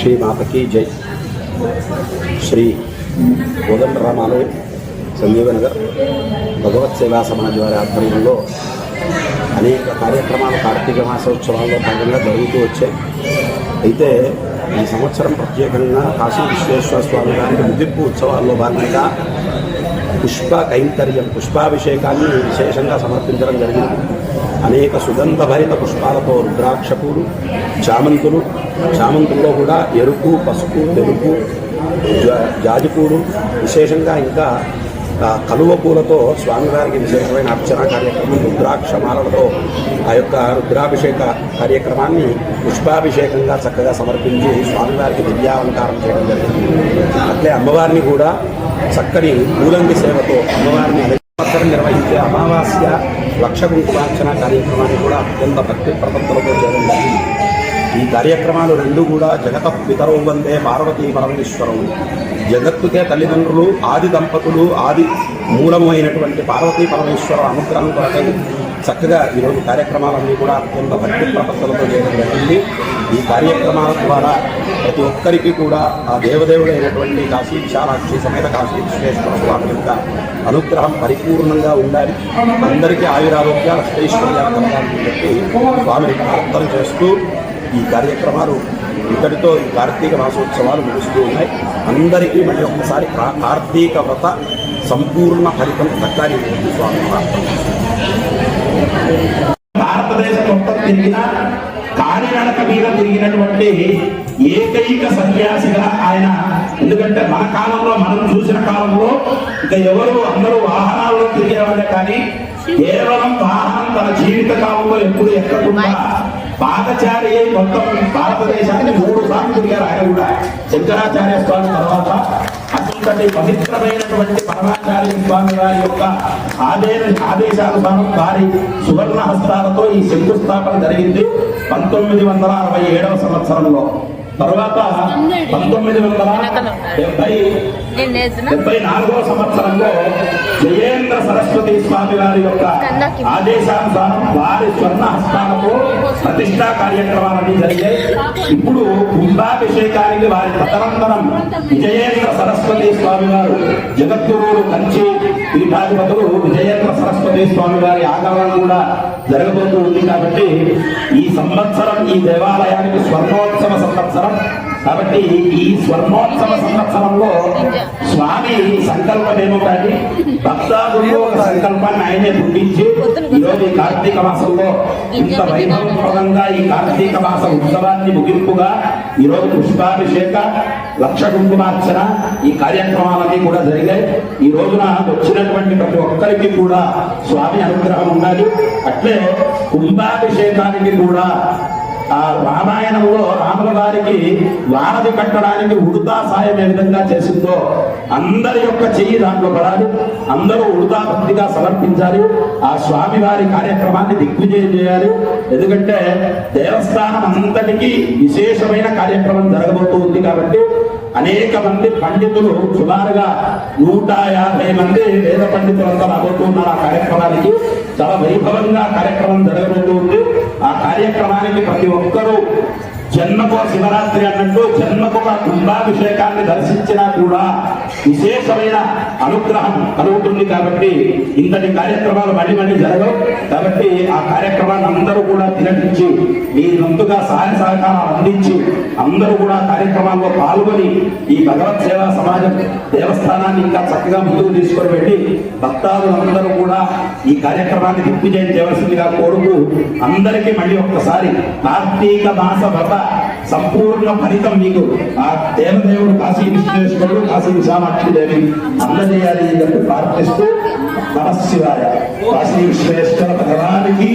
శ్రీ మాతకి జై. శ్రీ కోదండరామాలయం సంజీవనగర్ భగవత్ సేవా సమాజ్ వారి ఆధ్వర్యంలో అనేక కార్యక్రమాలు కార్తీక మాసోత్సవాల్లో భాగంగా జరుగుతూ వచ్చాయి. అయితే ఈ సంవత్సరం ప్రత్యేకంగా కాశీ విశ్వేశ్వర స్వామి గారికి ముగింపు ఉత్సవాల్లో భాగంగా పుష్ప కైంకర్యం పుష్పాభిషేకాన్ని విశేషంగా సమర్పించడం జరిగింది. అనేక సుగంధ భరిత పుష్పాలతో రుద్రాక్ష పూలు చామంతులు చామంతుల్లో కూడా ఎరుపు పసుపు తెలుపు జా- విశేషంగా ఇంకా కలువ పూలతో స్వామివారికి విశేషమైన అర్చన కార్యక్రమం రుద్రాక్ష మాలలతో ఆ యొక్క రుద్రాభిషేక కార్యక్రమాన్ని పుష్పాభిషేకంగా చక్కగా సమర్పించి స్వామివారికి దివ్యాలంకారం చేయడం జరిగింది. అట్లే అమ్మవారిని కూడా చక్కని పూలంగి సేవతో అమ్మవారిని సంవత్సరం నిర్వహించే అమావాస్య లక్ష కుంకుమార్చన కార్యక్రమాన్ని కూడా అత్యంత భక్తి ప్రపత్తులతో చేయడం జరిగింది. ఈ కార్యక్రమాలు రెండు కూడా జగత పితరవు వందే పార్వతీ పరమేశ్వరం. జగత్తుకే తల్లిదండ్రులు ఆది దంపతులు ఆది మూలము అయినటువంటి పార్వతీ పరమేశ్వర అనుగ్రహం కొరకై చక్కగా ఈరోజు కార్యక్రమాలన్నీ కూడా అత్యంత భక్తి ప్రపత్తులతో చేయడం జరిగింది. ఈ కార్యక్రమాల ద్వారా ప్రతి ఒక్కరికి కూడా ఆ దేవదేవుడైనటువంటి కాశీ విశాలాక్షి సమేత కాశీ విశ్వేశ్వర స్వామి యొక్క అనుగ్రహం పరిపూర్ణంగా ఉండాలి. అందరికీ ఆయురారోగ్యాలు అష్టైశ్వర్యాలు కలగాలని చెప్పి స్వామిని ప్రార్థన చేస్తూ ఈ కార్యక్రమాలు ఇక్కడితో ఈ కార్తీక మాసోత్సవాలు ముగుస్తూ ఉన్నాయి. అందరికీ మళ్ళీ ఒక్కసారి కార్తీక వ్రత సంపూర్ణ ఫలితం దక్కాలి స్వామి భారతదేశం మొత్తం తిరిగిన కాలినడక మీద తిరిగినటువంటి ఏకైక సన్యాసిగా ఆయన. ఎందుకంటే మన కాలంలో మనం చూసిన కాలంలో ఇంకా ఎవరు అందరూ వాహనాల్లో తిరిగేవాళ్ళే కానీ కేవలం వాహనం తన జీవిత కాలంలో ఎప్పుడు ఎక్కకుండా పాదచారి అయి మొత్తం భారతదేశానికి మూడు సార్లు తిరిగారు ఆయన కూడా. శంకరాచార్య స్వామి తర్వాత అటువంటి పవిత్రమైనటువంటి పరమాచార్య స్వామి వారి యొక్క ఆదేశ ఆదేశానుసారం వారి సువర్ణ హస్తాలతో ఈ శంకుస్థాపన జరిగింది పంతొమ్మిది వందల అరవై ఏడవ సంవత్సరంలో. తర్వాత పంతొమ్మిది వందల డెబ్బై డెబ్బై నాలుగవ సంవత్సరంలో జయేంద్ర సరస్వతి స్వామి వారి యొక్క ఆదేశానుసారం వారి స్వర్ణ హస్తాలతో ప్రతిష్టా కార్యక్రమాలన్నీ జరిగాయి. ఇప్పుడు కుంభాభిషేకానికి వారి తదనంతరం విజయేంద్ర సరస్వతి స్వామి వారు జగద్గురువులు కంచి పీఠాధిపతులు విజయేంద్ర సరస్వతి స్వామి వారి ఆగమనం కూడా జరగబోతూ ఉంది కాబట్టి ఈ సంవత్సరం ఈ దేవాలయానికి స్వర్ణోత్సవ సంవత్సరం. కాబట్టి ఈ స్వర్ణోత్సవ సంవత్సరంలో స్వామి సంకల్పం ఏమో కానీ భక్తాదుల్లో ఒక సంకల్పాన్ని ఆయనే పుట్టించి ఈరోజు ఈ కార్తీక మాసంలో ఇంత వైభవప్రదంగా ఈ కార్తీక మాస ఉత్సవాన్ని ముగింపుగా ఈరోజు పుష్పాభిషేక లక్ష కుంకుమార్చన ఈ కార్యక్రమాలన్నీ కూడా జరిగాయి. ఈ రోజున వచ్చినటువంటి ప్రతి ఒక్కరికి కూడా స్వామి అనుగ్రహం ఉండాలి. అట్లే కుంభాభిషేకానికి కూడా ఆ రామాయణంలో రాముల వారికి వారధి కట్టడానికి ఉడతా సాయం ఏ విధంగా చేసిందో అందరి యొక్క చెయ్యి దాంట్లో పడాలి. అందరూ ఉడతా భక్తిగా సమర్పించాలి. ఆ స్వామి వారి కార్యక్రమాన్ని దిగ్విజయం చేయాలి. ఎందుకంటే దేవస్థానం అంతటికీ విశేషమైన కార్యక్రమం జరగబోతూ ఉంది కాబట్టి అనేక మంది పండితులు సుమారుగా నూట యాభై మంది వేద పండితులంతా రాబోతున్నారు ఆ కార్యక్రమానికి. చాలా వైభవంగా కార్యక్రమం జరగబోతూ ఉంది ఆ కార్యక్రమం జన్మకో శివరాత్రి అన్నట్టు జన్మకు కుంభాభిషేకాన్ని దర్శించినా కూడా విశేషమైన అనుగ్రహం కలుగుతుంది కాబట్టి ఇంతటి కార్యక్రమాలు మళ్ళీ మళ్ళీ జరగవు. కాబట్టి ఆ కార్యక్రమాన్ని అందరూ కూడా తిరగించి మీ ముందుగా సహాయ సహకారం అందించి. అందరూ కూడా కార్యక్రమాల్లో పాల్గొని ఈ భగవత్ సేవా సమాజం దేవస్థానాన్ని ఇంకా చక్కగా ముందుకు తీసుకొని వెళ్ళి భక్తాదులందరూ కూడా ఈ కార్యక్రమాన్ని దిగ్విజయం చేయవలసిందిగా కోరుతూ అందరికీ మళ్ళీ ఒక్కసారి కార్తీక మాస వ్రత సంపూర్ణ ఫలితం మీకు. ఆ దేవదేవుడు కాశీ విశ్వేశ్వరుడు కాశీ విశాలాక్షి దేవి అందజేయాలి అని చెప్పి ప్రార్థిస్తూ నమశివాయ కాశీ విశ్వేశ్వర భగవానికి